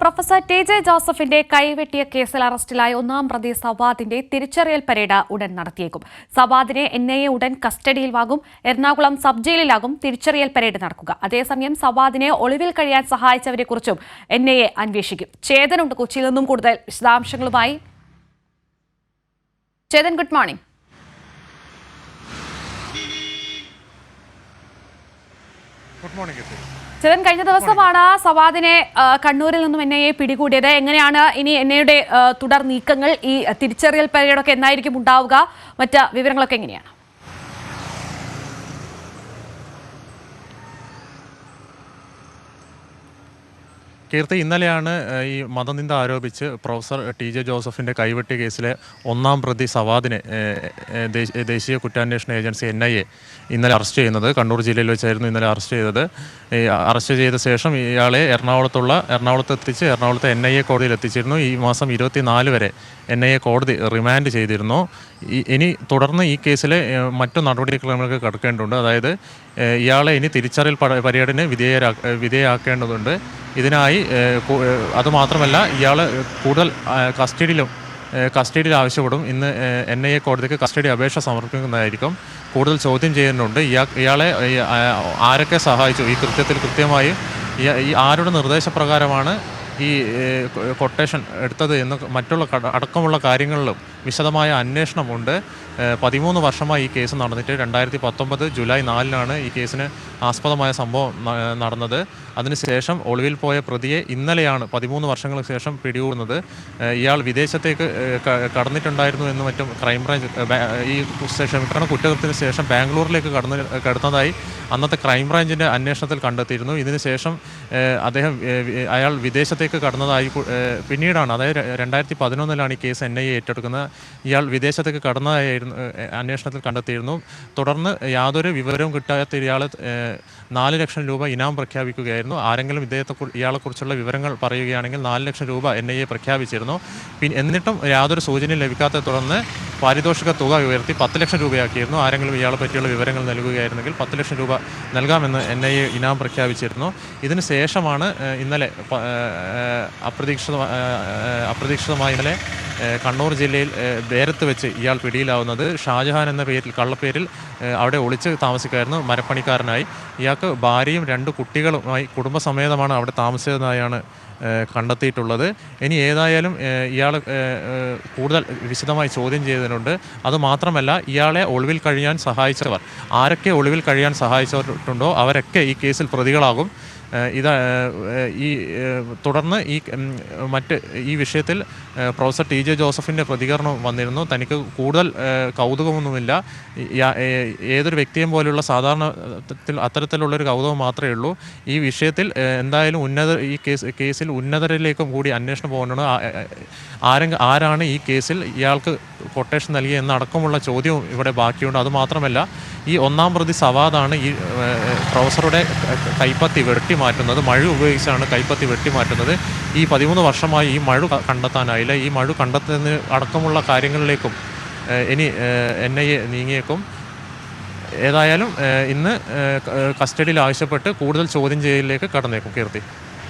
Professor T J ജോസഫിന്റെ കൈവെട്ടിയ കേസിൽ അറസ്റ്റിലായ ഒന്നാം പ്രതി സവാദിന്റെ തിരിച്ചറിയൽ പരേഡ് ഉടൻ നടത്തിയേക്കും. സവാദിനെ എൻ ഐ എ ഉടൻ കസ്റ്റഡിയിൽ വാകും എറണാകുളം സബ് ജയിലിലാകും തിരിച്ചറിയൽ പരേഡ് നടക്കുക. അതേസമയം സവാദിനെ ഒളിവിൽ കഴിയാൻ സഹായിച്ചവരെക്കുറിച്ചും എൻ ഐ എ അന്വേഷിക്കും. ചേതനുണ്ട് കൊച്ചിയിൽ നിന്നും കൂടുതൽ വിശദാംശങ്ങളുമായി. Chetan good morning good morning Chetan കഴിഞ്ഞ ദിവസമാണ് സവാദിനെ കണ്ണൂരിൽ നിന്നും എൻ ഐ എ പിടികൂടിയത്. എങ്ങനെയാണ് ഇനി എൻ ഐയുടെ തുടർ നീക്കങ്ങൾ? ഈ തിരിച്ചറിയൽ പരേഡൊക്കെ എന്നായിരിക്കും ഉണ്ടാവുക? മറ്റ് വിവരങ്ങളൊക്കെ എങ്ങനെയാണ്? കീർത്തി ഇന്നലെയാണ് ഈ മതനിന്ദ ആരോപിച്ച് പ്രൊഫസർ ടി ജെ ജോസഫിന്റെ കൈവെട്ടി കേസിലെ ഒന്നാം പ്രതി സവാദിനെ ദേശീയ കുറ്റാന്വേഷണ ഏജൻസി എൻ ഐ എ ഇന്നലെ അറസ്റ്റ് ചെയ്യുന്നത് കണ്ണൂർ ജില്ലയിൽ വെച്ചായിരുന്നു ഇന്നലെ അറസ്റ്റ് ചെയ്തത്. ഈ അറസ്റ്റ് ചെയ്ത ശേഷം ഇയാളെ എറണാകുളത്തുള്ള എറണാകുളത്ത് എത്തിച്ച് എറണാകുളത്തെ എൻ ഐ എ കോടതിയിൽ എത്തിച്ചിരുന്നു. ഈ മാസം ഇരുപത്തിനാല് വരെ എൻ ഐ എ കോടതി റിമാൻഡ് ചെയ്തിരുന്നു. ഇനി തുടർന്ന് ഈ ഏഹ്, മറ്റു നടപടിക്രമങ്ങൾക്ക് കടക്കേണ്ടതുണ്ട്. അതായത് ഇയാളെ ഇനി തിരിച്ചറിയൽ പരേഡിന് വിധേയരാ ഏഹ്, വിധേയമാക്കേണ്ടതുണ്ട് ഇതിനായി അതുമാത്രമല്ല ഇയാൾ കൂടുതൽ കസ്റ്റഡിയിലും കസ്റ്റഡിയിൽ ആവശ്യപ്പെടും. ഇന്ന് എൻ ഐ എ കോടതിക്ക് കസ്റ്റഡി അപേക്ഷ സമർപ്പിക്കുന്നതായിരിക്കും. കൂടുതൽ ചോദ്യം ചെയ്യുന്നുണ്ട് ഇയാ ഇയാളെ ആരൊക്കെ സഹായിച്ചു? ഈ കൃത്യത്തിൽ കൃത്യമായി ഈ ആരുടെ നിർദ്ദേശപ്രകാരമാണ് ഈ കൊട്ടേഷൻ എടുത്തത് എന്ന് മറ്റുള്ള അടക്കമുള്ള കാര്യങ്ങളിലും വിശദമായ അന്വേഷണമുണ്ട്. പതിമൂന്ന് വർഷമായി ഈ കേസ് നടന്നിട്ട് രണ്ടായിരത്തി പത്തൊമ്പത് ജൂലൈ നാലിനാണ് ഈ കേസിന് ആസ്പദമായ സംഭവം നടന്നത്. അതിനുശേഷം ഒളിവിൽ പോയ പ്രതിയെ ഇന്നലെയാണ് പതിമൂന്ന് വർഷങ്ങൾക്ക് ശേഷം പിടികൂടുന്നത്. ഇയാൾ വിദേശത്തേക്ക് കടന്നിട്ടുണ്ടായിരുന്നു എന്ന് മറ്റും ക്രൈംബ്രാഞ്ച് ഈ ക്ഷമിക്കണം കുറ്റകൃത്യത്തിന് ശേഷം ബാംഗ്ലൂരിലേക്ക് കടന്ന് കടന്നതായി അന്നത്തെ ക്രൈംബ്രാഞ്ചിന്റെ അന്വേഷണത്തിൽ കണ്ടെത്തിയിരുന്നു. ഇതിനുശേഷം അദ്ദേഹം അയാൾ വിദേശത്തേക്ക് കടന്നതായി പിന്നീടാണ് അതായത് രണ്ടായിരത്തി പതിനൊന്നിലാണ് ഈ കേസ് എൻ ഐ ഏറ്റെടുക്കുന്നത്. ഇയാൾ വിദേശത്തേക്ക് കടന്നതായിരുന്നു അന്വേഷണത്തിൽ കണ്ടെത്തിയിരുന്നു. തുടർന്ന് യാതൊരു വിവരവും കിട്ടാത്ത ഇയാൾ നാല് ലക്ഷം രൂപ ഇനാം പ്രഖ്യാപിക്കുകയായിരുന്നു. ആരെങ്കിലും ഇദ്ദേഹത്തെ ഇയാളെക്കുറിച്ചുള്ള വിവരങ്ങൾ പറയുകയാണെങ്കിൽ നാല് ലക്ഷം രൂപ എൻ ഐ എ പ്രഖ്യാപിച്ചിരുന്നു. എന്നിട്ടും യാതൊരു സൂചനയും ലഭിക്കാത്ത തുടർന്ന് പാരിതോഷിക തുക ഉയർത്തി പത്ത് ലക്ഷം രൂപയാക്കിയിരുന്നു. ആരെങ്കിലും ഇയാളെ പറ്റിയുള്ള വിവരങ്ങൾ നൽകുകയായിരുന്നെങ്കിൽ പത്ത് ലക്ഷം രൂപ നൽകാമെന്ന് എൻ ഐ എ ഇനാം പ്രഖ്യാപിച്ചിരുന്നു. ഇതിന് ശേഷമാണ് ഇന്നലെ അപ്രതീക്ഷിത അപ്രതീക്ഷിതമായി ഇന്നലെ കണ്ണൂർ ജില്ലയിൽ ദേരത്ത് വെച്ച് ഇയാൾ പിടിയിലാവുന്നത്. ഷാജഹാൻ എന്ന പേരിൽ കള്ളപ്പേരിൽ അവിടെ ഒളിച്ച് താമസിക്കായിരുന്നു മരപ്പണിക്കാരനായി. ഇയാൾക്ക് ഭാര്യയും രണ്ട് കുട്ടികളുമായി കുടുംബസമേതമാണ് അവിടെ താമസിച്ചതായാണ് കണ്ടെത്തിയിട്ടുള്ളത്. ഇനി ഏതായാലും ഇയാൾ കൂടുതൽ വിശദമായി ചോദ്യം ചെയ്തതിനുണ്ട്. അതുമാത്രമല്ല ഇയാളെ ഒളിവിൽ കഴിയാൻ സഹായിച്ചവർ ആരൊക്കെ ഒളിവിൽ കഴിയാൻ സഹായിച്ചിട്ടുണ്ടോ അവരൊക്കെ ഈ കേസിൽ പ്രതികളാകും. ഇത് ഈ തുടർന്ന് ഈ മറ്റ് ഈ വിഷയത്തിൽ പ്രൊഫസർ ടി ജെ ജോസഫിന്റെ പ്രതികരണം വന്നിരുന്നു. തനിക്ക് കൂടുതൽ കൗതുകമൊന്നുമില്ല. ഏതൊരു വ്യക്തിയും പോലെയുള്ള സാധാരണ അത്തരത്തിലുള്ളൊരു കൗതുകം മാത്രമേ ഉള്ളൂ. ഈ വിഷയത്തിൽ എന്തായാലും ഉന്നത ഈ കേസ് കേസിൽ ഉന്നതരിലേക്കും കൂടി അന്വേഷണം പോകേണ്ടത് ആരെങ്കിലും ആരാണ് ഈ കേസിൽ ഇയാൾക്ക് കൊട്ടേഷൻ നൽകി എന്നടക്കമുള്ള ചോദ്യവും ഇവിടെ ബാക്കിയുണ്ട്. അതുമാത്രമല്ല ഈ ഒന്നാം പ്രതി സവാദാണ് ഈ പ്രൊഫസറുടെ കൈപ്പത്തി വെട്ടി മാറ്റുന്നത് മഴ ഉപയോഗിച്ചാണ് കൈപ്പത്തി വെട്ടി മാറ്റുന്നത്. ഈ പതിമൂന്ന് വർഷമായി ഈ മഴ കണ്ടെത്താനായില്ല. ഈ മഴ കണ്ടെത്തുന്ന അടക്കമുള്ള കാര്യങ്ങളിലേക്കും ഇനി എൻ ഐ എ നീങ്ങിയേക്കും. ഏതായാലും ഇന്ന് കസ്റ്റഡിയിൽ ആവശ്യപ്പെട്ട് കൂടുതൽ ചോദ്യം ചെയ്യലിലേക്ക് കടന്നേക്കും കീർത്തി.